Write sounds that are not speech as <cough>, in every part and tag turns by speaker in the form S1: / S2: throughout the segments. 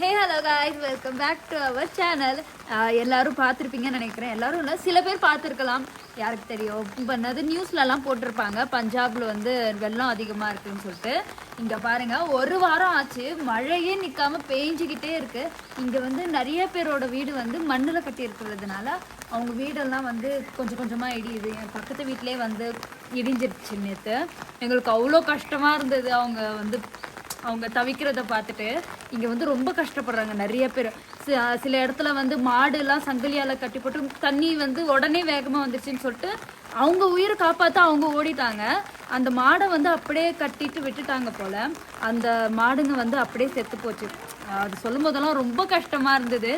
S1: Hey hello guys welcome back to our channel எல்லாரும் பார்த்துருப்பீங்கன்னு நினைக்கிறேன். எல்லாரும் இல்லை சில பேர் பார்த்துருக்கலாம். யாருக்கு தெரியும்? இப்போ என்னது நியூஸ்லலாம் போட்டிருப்பாங்க. பஞ்சாபில் வந்து வெள்ளம் அதிகமாக இருக்குன்னு சொல்லிட்டு. இங்கே பாருங்க ஒரு வாரம் ஆச்சு. மழையே நிற்காமல் பேஞ்சிக்கிட்டே இருக்குது இங்கே வந்து நிறைய பேரோட வீடு வந்து மண்ணில் கட்டி இருக்கிறதுனால அவங்க வீடெல்லாம் வந்து கொஞ்சம் கொஞ்சமாக இடியுது. என் பக்கத்து வீட்டிலே வந்து இடிஞ்சிருச்சு நேற்று எங்களுக்கு அவ்வளோ கஷ்டமாக இருந்தது. அவங்க வந்து அவங்க தவிக்கிறத பார்த்துட்டு இங்கே வந்து ரொம்ப கஷ்டப்படுறாங்க நிறைய பேர். சில இடத்துல வந்து மாடுலாம் சங்கிலியால் கட்டி போட்டு தண்ணி வந்து உடனே வேகமாக வந்துருச்சுன்னு சொல்லிட்டு அவங்க உயிரை காப்பாற்ற அவங்க ஓடிட்டாங்க. அந்த மாடை வந்து அப்படியே கட்டிட்டு விட்டுட்டாங்க போல். அந்த மாடுங்க வந்து அப்படியே செத்து போச்சு. அது சொல்லும் போதெல்லாம் ரொம்ப கஷ்டமாக இருந்தது.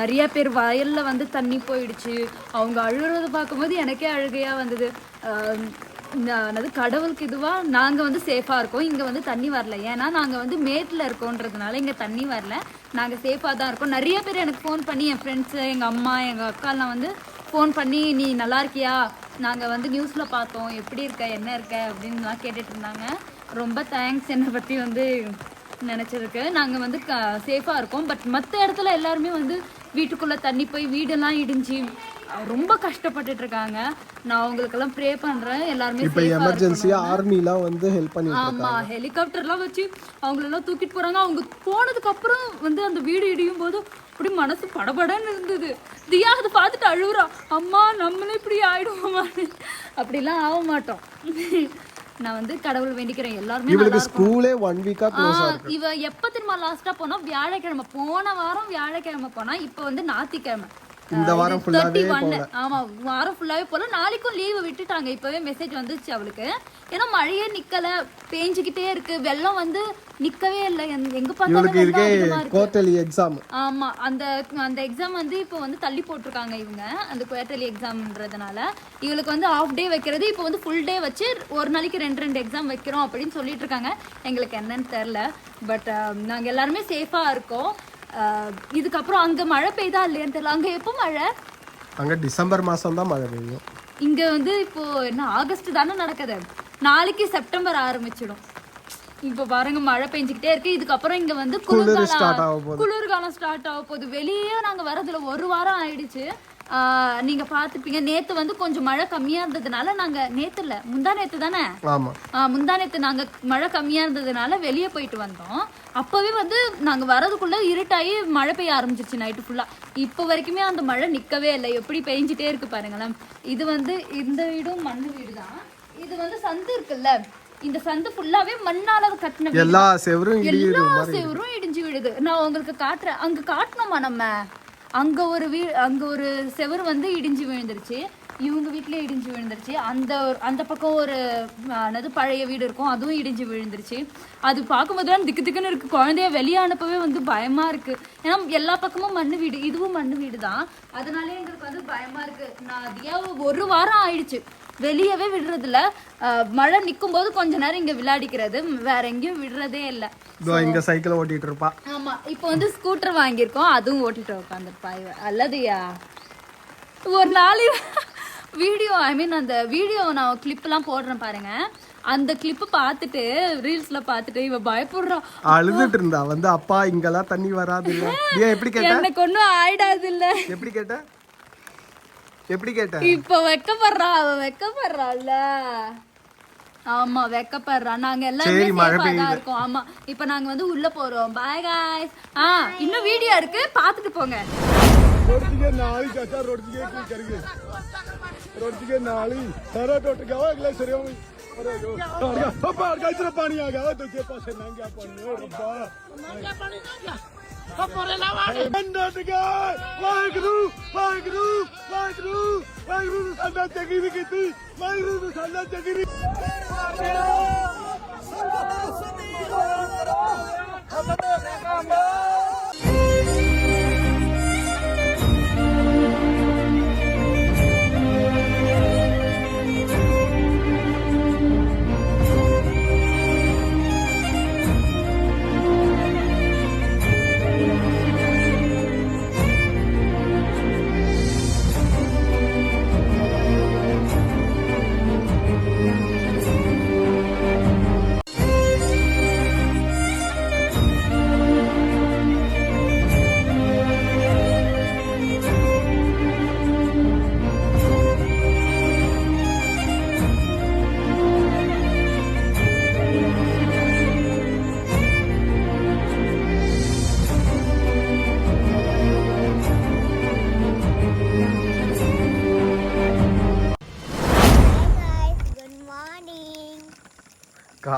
S1: நிறைய பேர் வயல்ல வந்து தண்ணி போயிடுச்சு. அவங்க அழுகிறத பார்க்கும்போது எனக்கே அழுகையாக வந்தது. அதாவது இந்த கடவுளுக்கு இதுவாக நாங்கள் வந்து சேஃபாக இருக்கோம். இங்கே வந்து தண்ணி வரல. ஏன்னா நாங்கள் வந்து மேட்டில் இருக்கோன்றதுனால இங்கே தண்ணி வரல. நாங்கள் சேஃபாக தான் இருக்கோம். நிறைய பேர் எனக்கு ஃபோன் பண்ணி என் ஃப்ரெண்ட்ஸு எங்கள் அம்மா எங்கள் அக்காலாம் வந்து ஃபோன் பண்ணி நீ நல்லா இருக்கியா? நாங்கள் வந்து நியூஸில் பார்த்தோம். எப்படி இருக்க? என்ன இருக்க? அப்படின்லாம் கேட்டுட்டு இருந்தாங்க. ரொம்ப தேங்க்ஸ் என்னை பற்றி வந்து நினச்சிருக்கு. நாங்கள் வந்து க சேஃபாக இருக்கோம். பட் மற்ற இடத்துல எல்லாருமே வந்து வீட்டுக்குள்ளே தண்ணி போய் வீடெல்லாம் இடிஞ்சு ரொம்ப கஷ்டப்பட்டுட்டு இருக்காங்க நான் அவங்களுக்கெல்லாம் ப்ரே பண்றேன். எல்லாருமே
S2: இப்போ எமர்ஜென்சியா. ஆர்மிலாம் வந்து ஹெல்ப் பண்ணிட்டு
S1: ஆமா ஹெலிகாப்டர்லாம் வச்சு அவங்களெல்லாம் தூக்கிட்டு போறாங்க. அவங்க போனதுக்கு அப்புறம் வந்து அந்த வீடு இடியும் போது அப்படி மனசு படபடன்னு இருந்தது. தியா அதை பார்த்துட்டு அழுகுறா. அம்மா நம்மளும் இப்படி ஆயிடுவோமான்னு அப்படிலாம் ஆக மாட்டோம். நான் வந்து கடவுள் வேண்டிக்கிறேன். எல்லாருமே
S2: இவளுக்கு. ஸ்கூலே ஒன் வீக்கா
S1: இவ எப்ப திரும்ப லாஸ்டா போனா வியாழக்கிழமை. போன வாரம் வியாழக்கிழமை போனா இப்ப வந்து ஞாயிற்றுக்கிழமை.
S2: இந்த வாரம் ஃபுல்லாவே
S1: 31. ஆமா வாரம் ஃபுல்லாவே போல நாளைக்கும் லீவு விட்டுட்டாங்க. இப்பவே மெசேஜ் வந்துச்சு அவளுக்கு. ஏன்னா மழையே நிக்கல. பேஞ்சுக்கிட்டே இருக்கு. வெள்ளம் வந்து நிக்கவே இல்லை. எங்க- பார்த்தாலும்
S2: இருக்கே குவார்டர்லி எக்ஸாம்
S1: ஆமா அந்த அந்த எக்ஸாம் வந்து இப்போ வந்து தள்ளி போட்டிருக்காங்க இவங்க. அந்த குவார்டர்லி எக்ஸாம்ன்றதுனால இவளுக்கு வந்து ஆஃப் டே வைக்கிறது. இப்போ வந்து ஃபுல் டே வச்சு ஒரு நாளைக்கு ரெண்டு ரெண்டு எக்ஸாம் வைக்கிறோம் அப்படின்னு சொல்லிட்டு இருக்காங்க. எங்களுக்கு என்னன்னு தெரில பட் நாங்க எல்லாருமே சேஃபா இருக்கோம். இதுக்கப்புறம் அங்க மழை பெய்தா இல்லையான்னு தெரியல. அங்க எப்போ மழை?
S2: அங்க டிசம்பர் மாசம் தான் மழை பெய்யும்.
S1: இங்க வந்து இப்போ என்ன ஆகஸ்ட் தானே நடக்குது. நாளைக்கு செப்டம்பர் ஆரம்பிச்சிடும். இப்போ பாருங்க மழை பெஞ்சுக்கிட்டே இருக்கு. இதுக்கப்புறம் இங்க வந்து குளிர்காலம். குளிர்காலம் ஸ்டார்ட் ஆக போகுது. வெளியே நாங்க வரதுல ஒரு வாரம் ஆயிடுச்சு. நீங்க பார்த்துப்பீங்க. நேத்து வந்து கொஞ்சம் மழை கம்மியா இருந்ததுனால நாங்க நேத்து இல்ல முந்தா நேத்து தானே? முந்தா நேத்து நாங்க மழை கம்மியா இருந்ததுனால வெளியே போயிட்டு வந்தோம். அப்பவே வந்து நாங்க வரதுக்குள்ள இருட்டாகி மழை பெய்ய ஆரம்பிச்சிருச்சு நைட்டு ஃபுல்லா இப்போ வரைக்குமே அந்த மழை நிக்கவே இல்லை. எப்படி பெஞ்சிட்டே இருக்கு பாருங்களேன். இது வந்து இந்த வீடும் மண்ணு வீடு தான் இது வந்து சந்து இருக்குல்ல? இந்த சந்து ஃபுல்லாவே மண்ணால கட்டின
S2: எல்லா செவரும்
S1: எல்லா செவரும் இடிஞ்சு விழுது. நான் உங்களுக்கு காட்டுறேன். அங்க காட்டணுமா நம்ம? அங்கே ஒரு வீ அங்கே ஒரு செவர் வந்து இடிஞ்சு விழுந்துருச்சு. இவங்க வீட்லயே இடிஞ்சு விழுந்துருச்சு. அந்த ஒரு- அந்த பக்கம் ஒரு ஆ, என்னது பழைய வீடு இருக்கும். அதுவும் இடிஞ்சு விழுந்துருச்சு. அது பார்க்கும்போதுலாம் திக்கு திக்குன்னு இருக்குது குழந்தைய வெளியே அனுப்பவே வந்து பயமாக இருக்குது ஏன்னா எல்லா பக்கமும் மண் வீடு. இதுவும் மண் வீடு தான் அதனாலே எங்களுக்கு வந்து பயமாக இருக்குது நான் அதிகாவை ஒரு வாரம் ஆயிடுச்சு. வெளியவே விடுறதில்ல. மழை நிற்கும் போது கொஞ்ச நேரம் இங்க விளையாடிக்கிறது. வேற எங்கேயும் விடுறதே இல்லை.
S2: இங்க சைக்கிள் ஓட்டிட்டு இருப்பா.
S1: ஆமா இப்போ வந்து ஸ்கூட்டர் வாங்கியிருக்கோம். அதுவும் ஓட்டிட்டு உட்காந்துருப்பா இவ. அல்லதுயா? ஒரு நாள் வீடியோ ஐ மீன் அந்த வீடியோ நான் கிளிப்லாம் போடுறேன் பாருங்க. அந்த கிளிப்பு பார்த்துட்டு ரீல்ஸ்ல பார்த்துட்டு இவ பயப்படுறா.
S2: அழுதுட்டு இருந்தா. வந்து அப்பா இங்கெல்லாம் தண்ணி வராது. <laughs> இல்ல எப்படி கேட்ட?
S1: எனக்கு ஒன்றும் ஆயிடாது இல்ல.
S2: எப்படி கேட்ட? எப்படி கேட்ட
S1: இப்ப வெக்கப்படுறா அவ வெக்கப்படுறாள்ல ஆமா வெக்கப்படுறா நாங்க எல்லாருமே
S2: சரி, மழை
S1: சேஃபா தான் இருக்கோம் ஆமா இப்ப நாங்க வந்து உள்ள போறோம் பாய் காய்ஸ் ஆ இன்னும் வீடியோ இருக்கு பாத்துட்டு போங்க
S2: ਰੁੜ ਗਏ ਨਾਲ ਹੀ ਚਾਚਾ ਰੁੜ ਗਏ ਕੀ ਕਰੀਏ ਰੁੜ ਗਏ ਨਾਲ ਹੀ ਸਾਰਾ ਟੁੱਟ ਗਿਆ ਓਏ ਅਗਲੇ ਸਿਰੇ ਵੀ ਅਰੇ ਜੋ ਪਾੜ ਗਿਆ ਓ ਪਾੜ ਗਿਆ ਇਧਰ ਪਾਣੀ ਆ ਗਿਆ ਓਏ ਦੂਜੇ ਪਾਸੇ ਲੰਘ ਗਿਆ ਪਾਣੀ ਓ ਰੱਬਾ ਲੰਘ ਪਾਣੀ ਲੰਘ ਗਿਆ ਓ ਪਰੇ ਲਾਵਾਂਗੇ ਟੁੱਟ ਗਿਆ ਵਾਹਿਗੁਰੂ ਵਾਹਿਗੁਰੂ ਵਾਹਿਗੁਰੂ ਵਾਹਿਗੁਰੂ ਨੇ ਸਾਡਾ ਚੰਗੀ ਨਹੀਂ ਕੀਤੀ ਵਾਹਿਗੁਰੂ ਨੇ ਸਾਡਾ ਚੰਗੀ ਨਹੀਂ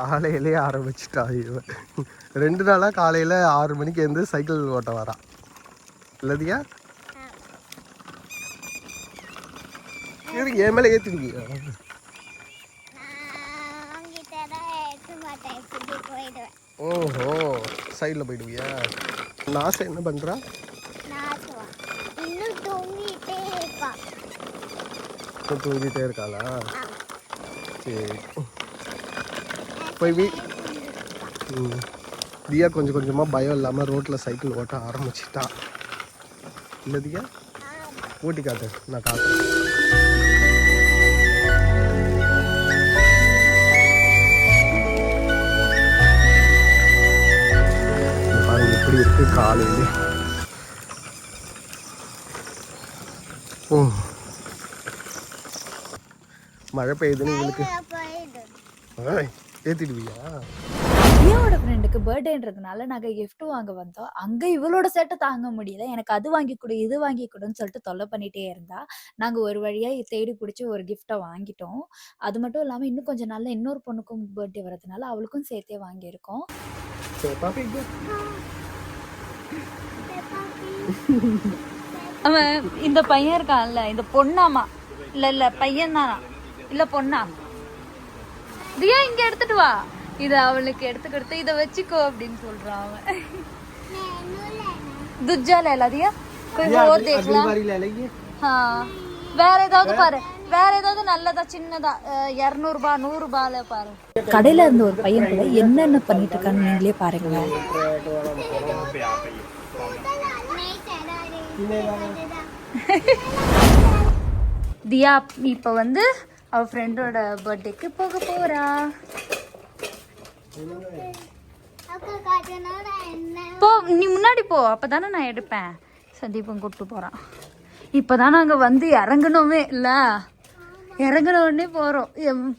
S3: காலையிலே ஆரம்பிச்சிட்டா இவன் ரெண்டு நாளாக காலையில் ஆறு மணிக்கு எழுந்து சைக்கிள் ஓட்ட வரா. இல்லதியா? என் மேலே ஏற்றிருக்கியா ஓஹோ சைடில் போயிடுவியா? நாசை என்ன பண்ணுறா
S4: தூங்கிட்டே
S3: இருக்காளா? சரி. போய் வீ ம். தியா கொஞ்சம் கொஞ்சமாக பயம் இல்லாமல் ரோட்டில் சைக்கிள் ஓட்ட ஆரம்பிச்சிட்டா இல்லை தியா ஓட்டி காட்டு நான் காட்டுறேன் இங்க பாருங்க எப்படி இருக்கு காலையில ஓ மழை பெய்யுதுன்னு இவளுக்கு
S4: போயிடு
S3: ஏய், ஏத்திடுவியா?
S1: ஃப்ரெண்டுக்கு பர்த்டேன்றதுனால நாங்க gift வாங்க வந்தோம். அங்க இவளோட சேட்டை தாங்க முடியல. எனக்கு அது வாங்கி கொடு இது வாங்கி கொடுன்னு சொல்லிட்டு தொல்லை பண்ணிட்டே இருந்தா. நாங்க ஒரு வழியா தேடி பிடிச்சி ஒரு கிஃப்ட்டை வாங்கிட்டோம். அது மட்டும் இல்லாம இன்னும் கொஞ்ச நாள்ல இன்னொரு பொண்ணுக்கும் பர்த்டே வரதுனால அவளுக்கும் சேர்த்தே வாங்கியிருக்கோம். அவன் இந்த பையன் இருக்கான்ல இந்த பொண்ணாமா? இல்ல இல்ல பையன் தானா இல்ல பொண்ணா? தியா இங்க எடுத்துட்டு வா இத அவளுக்கு எடுத்து கொடுத்து இத வச்சுக்கோ அப்படின்னு சொல்றான் அவன் துஜ்ஜா லேலா தியா कोई और देख ला हाँ வேற ஏதாவது பாரு வேற ஏதாவது நல்லதா சின்னதா இரநூறுபா நூறுபால பாரு கடையில இருந்த ஒரு பையன் கூட என்னென்ன பண்ணிட்டு இருக்கான்னு நீங்களே பாருங்களேன்
S4: नहीं चला
S1: தியா இப்போ வந்து அவள் ஃப்ரெண்டோட பர்த்டேக்கு போக
S4: போகிறா
S1: போ நீ முன்னாடி போ. அப்போதானே நான் எடுப்பேன். சந்தீபம் கூப்பிட்டு போகிறான் இப்போ தான் நாங்கள் வந்து இறங்கணுமே இல்லை? இறங்கின உடனே போகிறோம்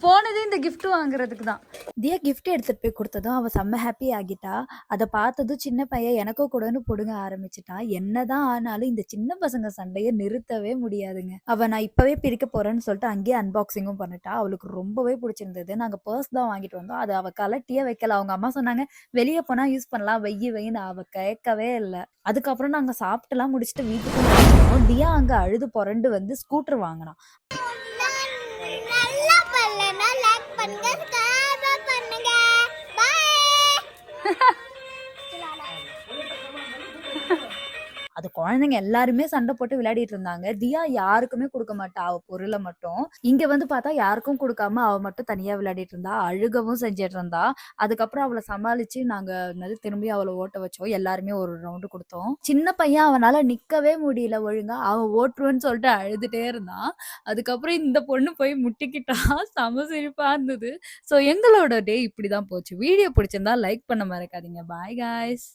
S1: போனதே இந்த கிஃப்ட் வாங்குறதுக்கு தான் தியா கிஃப்ட் எடுத்துட்டு போய் கொடுத்ததும் அவ செம்ம ஹாப்பி ஆகிட்டா. அதை பார்த்ததும் சின்ன பையன் எனக்கும் கூடன்னு பொடுங்க ஆரம்பிச்சிட்டான் என்னதான் ஆனாலும் இந்த சின்ன பசங்க சண்டையை நிறுத்தவே முடியாதுங்க. அவ நான் இப்பவே பிரிக்க போறேன்னு சொல்லிட்டு அங்கேயே அன்பாக்சிங்கும் பண்ணிட்டா. அவளுக்கு ரொம்பவே பிடிச்சிருந்தது. நாங்க பர்ஸ் தான் வாங்கிட்டு வந்தோம். அது அவ கலட்டியே வைக்கல. அவங்க அம்மா சொன்னாங்க வெளியே போனா யூஸ் பண்ணலாம். வெய்யி வெயின்னு அவ கேட்கவே இல்லை. அதுக்கப்புறம் நாங்க சாப்பிட்டுலாம் முடிச்சுட்டு வீட்டுக்கு தியா அங்க அழுது புரண்டு வந்து ஸ்கூட்டர் வாங்கினான். குழந்தைங்க எல்லாருமே சண்டை போட்டு விளையாடிட்டு இருந்தாங்க. தியா யாருக்குமே கொடுக்க மாட்டா. அவ பொருளை மட்டும். இங்க வந்து பார்த்தா யாருக்கும் கொடுக்காம அவ மட்டும் தனியா விளையாடிட்டு இருந்தா. அழுகவும் செஞ்சிட்டு இருந்தா. அதுக்கப்புறம் அவளை சமாளிச்சு நாங்க என்னது திரும்பி அவளை ஓட்ட வச்சோம். எல்லாருமே ஒரு ரவுண்டு கொடுத்தோம். சின்ன பையன் அவனால நிக்கவே முடியல ஒழுங்கா. அவன் ஓட்டுருவன்னு சொல்லிட்டு அழுதுட்டே இருந்தான். அதுக்கப்புறம் இந்த பொண்ணு போய் முட்டிக்கிட்டா. <laughs> சம சிரிப்பா இருந்தது. ஸோ எங்களோட டே இப்படிதான் போச்சு. வீடியோ பிடிச்சிருந்தா லைக் பண்ண மறக்காதீங்க. Bye guys